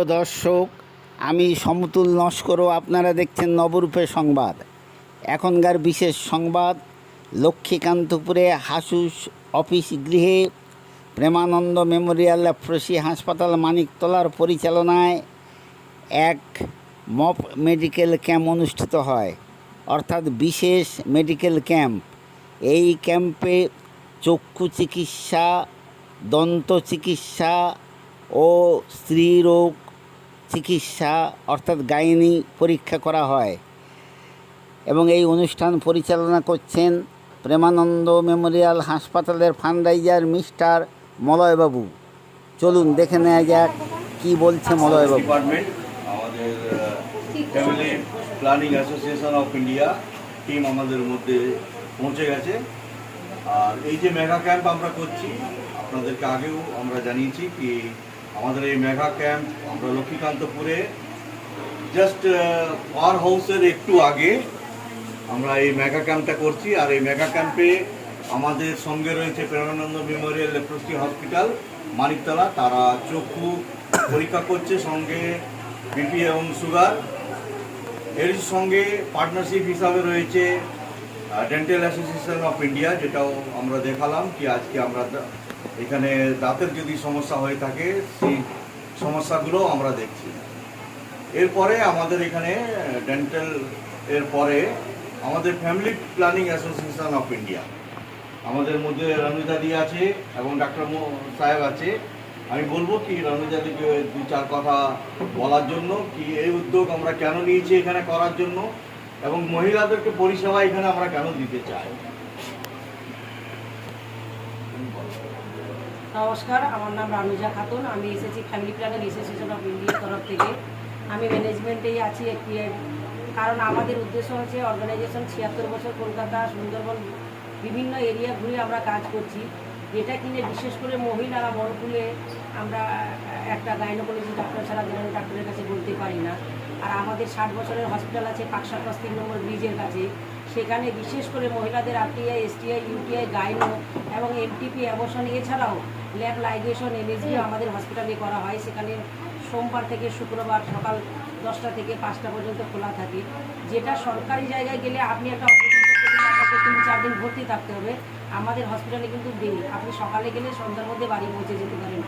প্রিয় দর্শক, আমি সমতুল নস্করও আপনারা দেখছেন নবরূপের সংবাদ। এখনকার বিশেষ সংবাদ, লক্ষ্মীকান্তপুরে হাসুস অফিস গৃহে প্রেমানন্দ মেমোরিয়াল লেপ্রসি হাসপাতাল মানিকতলার পরিচালনায় এক মপ মেডিকেল ক্যাম্প অনুষ্ঠিত হয়। অর্থাৎ বিশেষ মেডিকেল ক্যাম্প। এই ক্যাম্পে চক্ষু চিকিৎসা, দন্ত চিকিৎসা ও স্ত্রীরোগ চিকিৎসা, অর্থাৎ গাইনি পরীক্ষা করা হয়। এবং এই অনুষ্ঠান পরিচালনা করছেন প্রেমানন্দ মেমোরিয়াল হাসপাতালের ফান্ডরাইজার মিস্টার মলয়বাবু। চলুন দেখে নেওয়া যাক কী বলছে মলয়বাবু। Planning association of India team আমাদের মধ্যে পৌঁছে গেছে। আর এই যে মেগা ক্যাম্প আমরা করছি, আপনাদেরকে আগেও আমরা জানিয়েছি কি আমাদের এই মেগা ক্যাম্প আমরা লক্ষ্মীকান্তপুরে জাস্ট পাওয়ার হাউসের একটু আগে আমরা এই মেগা ক্যাম্পটা করছি। আর এই মেগা ক্যাম্পে আমাদের সঙ্গে রয়েছে Premananda memorial leprosy hospital Maniktala. তারা চক্ষু পরীক্ষা করছে সঙ্গে বিপি এবং সুগার। এর সঙ্গে পার্টনারশিপ হিসাবে রয়েছে ডেন্টাল অ্যাসোসিয়েশন অফ ইন্ডিয়া যেটাও আমরা দেখালাম কি আজকে আমরা এখানে দাঁতের যদি সমস্যা হয়ে থাকে, সেই সমস্যাগুলো আমরা দেখছি। এরপরে আমাদের এখানে ডেন্টাল এর পরে আমাদের family planning association of India আমাদের মধ্যে রণিদাদি আছে এবং ডাক্তার সাহেব আছে। আমি বলব কি রণিদাদিকে দু চার কথা বলার জন্য কি এই উদ্যোগ আমরা কেন নিয়েছি এখানে করার জন্য? এবং মহিলাদেরকে পরিষেবা এখানে আমরা কেন দিতে চাই? নমস্কার, আমার নাম রানুজা খাতুন। আমি এসেছি ফ্যামিলি প্ল্যানার অ্যাসোসিয়েশন অফ ইন্ডিয়ার তরফ থেকে। আমি ম্যানেজমেন্টেই আছি একটি কারণ আমাদের উদ্দেশ্য হচ্ছে অর্গানাইজেশন ছিয়াত্তর বছর কলকাতা, সুন্দরবন, বিভিন্ন এরিয়া ঘুরে আমরা কাজ করছি। যেটা কিনে বিশেষ করে মহিলারা খুলে আমরা একটা গাইনোকোলজি ডাক্তার ছাড়া জেনারেল ডাক্তারের কাছে বলতে পারি না। আর আমাদের ষাট বছরের হসপিটাল আছে পাকসাপাস তিন নম্বর ব্রিজের কাছে। সেখানে বিশেষ করে মহিলাদের আরটিআই এসটিআই ইউটিআই গাইনো এবং এমটিপি অ্যাবর্শন এছাড়াও ল্যাব লাইগেশন এমএসবি আমাদের হসপিটালে করা হয়। সেখানে সোমবার থেকে শুক্রবার সকাল দশটা থেকে পাঁচটা পর্যন্ত খোলা থাকে। যেটা সরকারি জায়গায় গেলে আপনি একটা আপনাকে তিন চার দিন ভর্তি থাকতে হবে। আমাদের হসপিটালে কিন্তু দিন আপনি সকালে গেলে সন্ধ্যার মধ্যে বাড়ি পৌঁছে যেতে পারেন।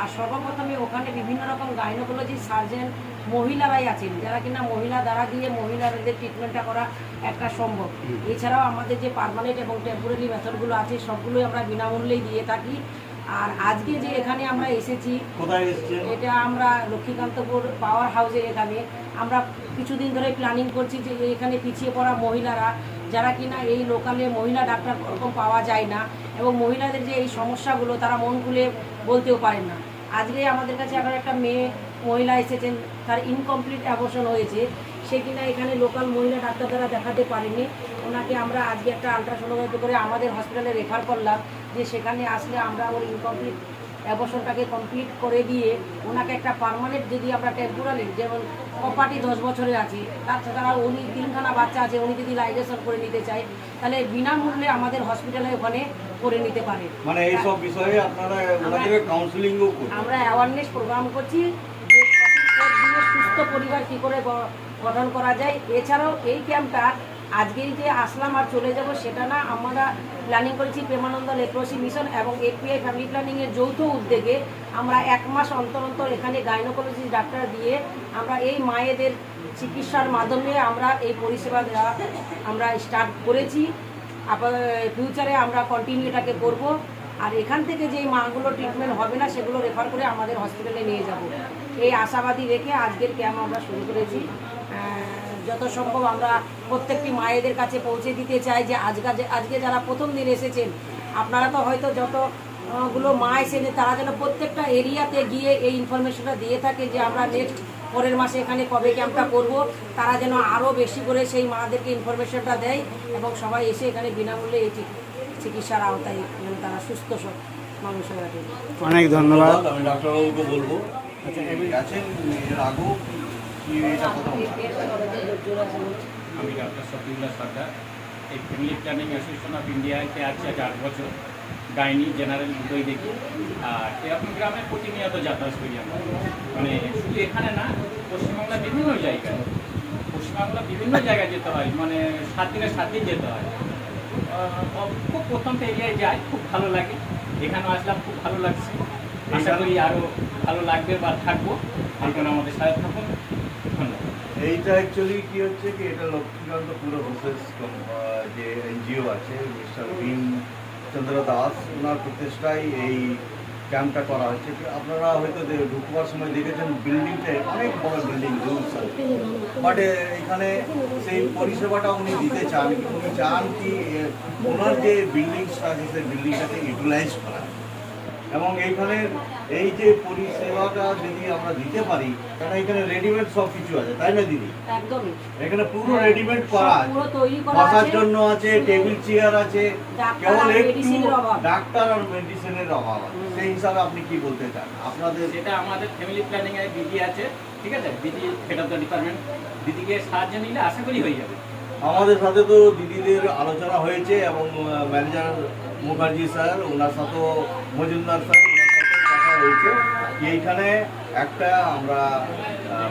আর সর্বপ্রথমে ওখানে বিভিন্ন রকম গাইনোকোলজি সার্জেন মহিলারাই আছেন যারা কিনা মহিলা দ্বারা দিয়ে মহিলাদের ট্রিটমেন্টটা করা একটা সম্ভব। এছাড়াও আমাদের যে পারমানেন্ট এবং টেম্পোরারি মেথডগুলো আছে সবগুলোই আমরা বিনামূল্যেই দিয়ে থাকি। আর আজকে যে এখানে আমরা এসেছি এটা আমরা লক্ষ্মীকান্তপুর পাওয়ার হাউসের এখানে। আমরা কিছুদিন ধরে প্ল্যানিং করছি যে এখানে পিছিয়ে পড়া মহিলারা যারা কিনা এই লোকালে মহিলা ডাক্তার ওরকম পাওয়া যায় না এবং মহিলাদের যে এই সমস্যাগুলো তারা মন খুলে বলতেও পারেন না। আজকে আমাদের কাছে এখন একটা মেয়ে মহিলা এসেছেন তার ইনকমপ্লিট অ্যাবর্শন হয়েছে। সে কিনা এখানে লোকাল মহিলা ডাক্তার দ্বারা দেখাতে পারেনি। ওনাকে আমরা আজকে একটা আলট্রাসোনোগ্রাফি করে আমাদের হসপিটালে রেফার করলাম। যে সেখানে আসলে আমরা ওর ইনকমপ্লিট অ্যাবর্শনটাকে কমপ্লিট করে দিয়ে ওনাকে একটা পার্মানেন্ট যদি আমরা টেম্পোরালি যেমন প্রপার্টি দশ বছরের আছে তাছাড়া উনি তিনখানা বাচ্চা আছে উনি যদি লাইগেশন করে নিতে চায় তাহলে বিনামূল্যে আমাদের হসপিটালে ওখানে করে নিতে পারে। মানে এইসব বিষয়ে আপনারা কাউন্সিলিংও আমরা অ্যাওয়ারনেস প্রোগ্রাম করছি যে সুস্থ পরিবার কী করে গঠন করা যায়। এছাড়াও এই ক্যাম্পটা আজকেই যে আসলাম আর চলে যাব সেটা না আমরা প্ল্যানিং করেছি প্রেমানন্দ লেপ্রসি মিশন এবং এপিআই ফ্যামিলি প্ল্যানিংয়ের যৌথ উদ্যোগে আমরা এক মাস অন্তর অন্তর এখানে গাইনোকোলজি ডাক্তার দিয়ে আমরা এই মায়েদের চিকিৎসার মাধ্যমে আমরা এই পরিষেবা দেওয়া আমরা স্টার্ট করেছি। ফিউচারে আমরা কন্টিনিউ এটাকে করব। আর এখান থেকে যে মাগুলো ট্রিটমেন্ট হবে না সেগুলো রেফার করে আমাদের হসপিটালে নিয়ে যাব। এই আশাবাদী রেখে আজকের ক্যাম্প আমরা শুরু করেছি। আহ, যত সম্ভব আমরা প্রত্যেকটি মায়েদের কাছে পৌঁছে দিতে চাই যে আজকে আজকে যারা প্রথম দিন এসেছেন আপনারা তো হয়তো যতগুলো মা এসেছে তারা যেন প্রত্যেকটা এরিয়াতে গিয়ে এই ইনফরমেশনটা দিয়ে থাকে যে আমরা নেক্সট পরের মাসে এখানে কবে ক্যাম্পটা করব। তারা যেন আরও বেশি করে সেই মাদেরকে ইনফরমেশনটা দেয় এবং সবাই এসে এখানে বিনামূল্যে এই চিকিৎসার আওতায় যেন তারা সুস্থ সব মানুষ হয়ে অনেক ধন্যবাদ। আমি ডাক্তারবাবুকে বলব আচ্ছা এমনি গেছেন এর আগেও? আমি ডক্টর শফিউল্লাহ সর্দার এই ফ্যামিলি প্ল্যানিং অ্যাসোসিয়েশন অফ ইন্ডিয়াতে আছি আজ আট বছর। গাইনি জেনারেল দুটোই দেখি। আর এরকম গ্রামে প্রতিনিয়ত যাতায়াত করি আমরা। মানে শুধু এখানে না, পশ্চিমবাংলার বিভিন্ন জায়গায়। পশ্চিমবাংলার বিভিন্ন জায়গায় যেতে হয়। মানে সাত দিনের সাত দিন যেতে হয়। খুব প্রত্যন্ত এরিয়ায় যাই, খুব ভালো লাগে। এখানেও আসলাম, খুব ভালো লাগছে। আশা করি আরও ভালো লাগবে বা থাকব। আমাদের সাথে থাকুন। এইটা অ্যাকচুয়ালি কি হচ্ছে কি, এটা লক্ষ্মীকান্ত পুরো প্রসেস যে এনজিও আছে মিস্টার ভীম চন্দ্র দাস ওনার প্রচেষ্টায় এই ক্যাম্পটা করা হচ্ছে। আপনারা হয়তো ঢুকবার সময় দেখেছেন বিল্ডিংটা অনেক বড় বিল্ডিং রুমস বাট এখানে সেই পরিষেবাটা উনি দিতে চান, উনি চান কি ওনার যে বিল্ডিংসটা আছে, সেই বিল্ডিংটাকে ইউটিলাইজ করা। এবং এইখানে এই যে পরিষেবাটা যদি আমরা দিতে পারি কারণ এখানে রেডিমেড সব কিছু আছে তাই না দিদি? একদমই। এখানে পুরো রেডিমেড করা সব আছে। পুরো তৈরি করা বসার জন্য আছে টেবিল চেয়ার আছে। কেবল একটু ডাক্তার আর মেডিসিনের অভাব আছে। সেই হিসাবে আপনি কি বলতে চান? আপনাদের যেটা আমাদের ফ্যামিলি প্ল্যানিং এর দিদি আছে ঠিক আছে? দিদি হেড অফ দ্য ডিপার্টমেন্ট দিদিকে সাহায্য নিলে আশা করি হয়ে যাবে। আমাদের সাথে তো দিদিদের আলোচনা হয়েছে এবং ম্যানেজার মুখার্জি স্যার ওনার সাথেও মজুমদার স্যার হয়েছে। এইখানে একটা আমরা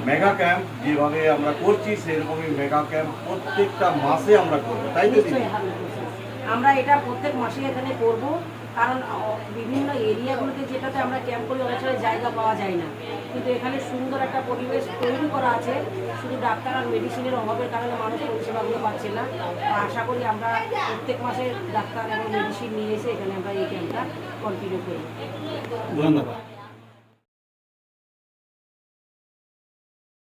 মেগা ক্যাম্প যেভাবে আমরা করছি, সেরকমই মেগা ক্যাম্প প্রত্যেকটা মাসে আমরা করব, তাই তো। আমরা এটা প্রত্যেক মাসে এখানে করব। কারণ বিভিন্ন এরিয়াগুলোতে যেটাতে আমরা ক্যাম্প করি, অনেক সময় জায়গা পাওয়া যায় না। কিন্তু এখানে সুন্দর একটা পরিবেশ তৈরি করা আছে। শুধু ডাক্তার আর মেডিসিনের অভাবের কারণে মানুষ পরিষেবাগুলো পাচ্ছে না। আশা করি আমরা প্রত্যেক মাসে ডাক্তার এবং মেডিসিন নিয়ে এসে এখানে আমরা এই ক্যাম্পটা কন্টিনিউ করি। ধন্যবাদ।